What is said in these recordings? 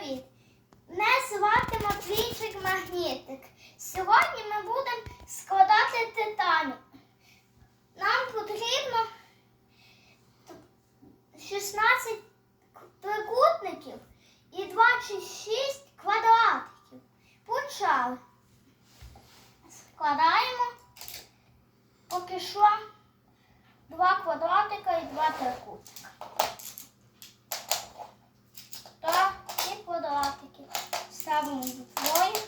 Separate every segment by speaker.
Speaker 1: привіт! Мене звати Матвійчик Магнітик. Сьогодні ми будемо складати титанік. Нам потрібно 16 трикутників і 26 квадратиків. Почали. Складаємо поки що два квадратика і два трикутника. Так, ці квадратики ставимо вдвоє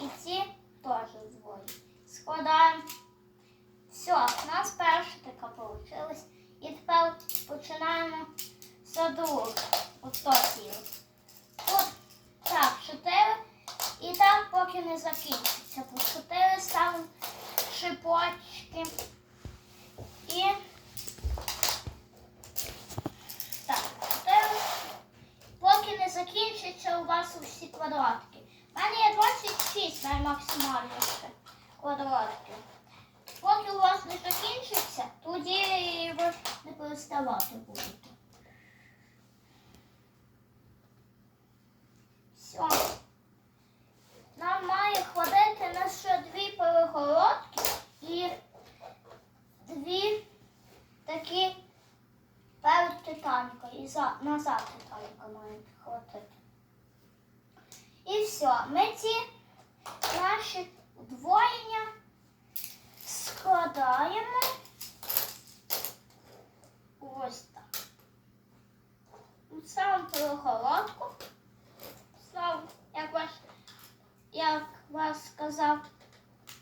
Speaker 1: і ці теж вдвоє. Складаємо. Все, у нас перша така вийшла. І тепер починаємо з другого. Ось тіло. Тут так, чотири. І так поки не закінчиться. По чотири ставимо шипочки. І так, чотири. Закінчиться у вас усі квадратки. У мене є 26 наймаксимальніше квадратки. Поки у вас не закінчиться, тоді ви не переставати будете. І за, назад Титаніка має хватити. І все. Ми ці наші удвоєння складаємо ось так. Ставимо перегородку. Ставимо, як ваш, як вас сказав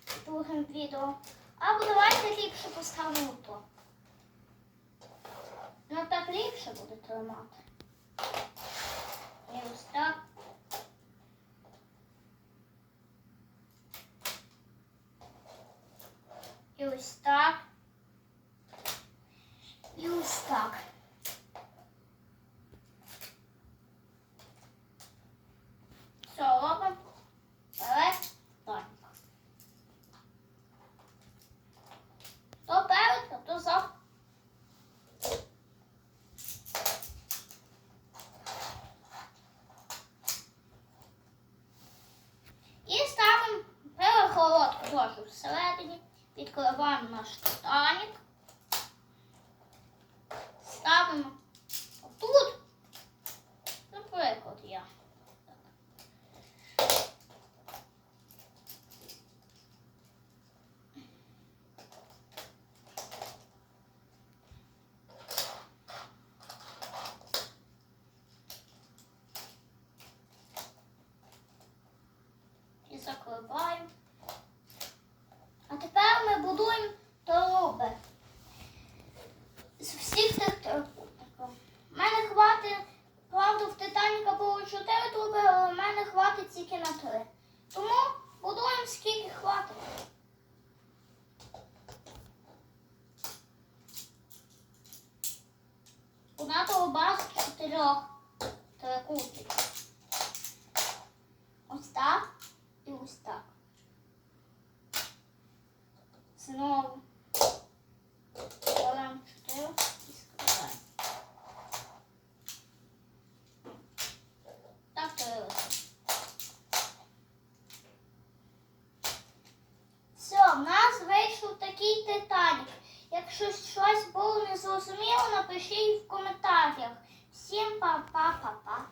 Speaker 1: в другому відео. Або давайте ліпше поставимо то. Ну так ліпше буде тримати. І ось так. І ось так. І ось так. Все, робимо. Вперед. Так. То перед, а то зад. І ставимо перегородку всередині. Відкриваємо наш титанік. Ставимо отут. Наприклад, я. І закриваємо. А тепер ми будуємо труби. З всіх тих трикутників. У мене хватить, правда, в Титаніка було 4 труби, мене хватить тільки на три. Тому будуємо скільки хватить. Одна труба з чотирьох трикутників. Якщо щось було незрозуміло, напишіть в коментарях. Всім па-па-па-па.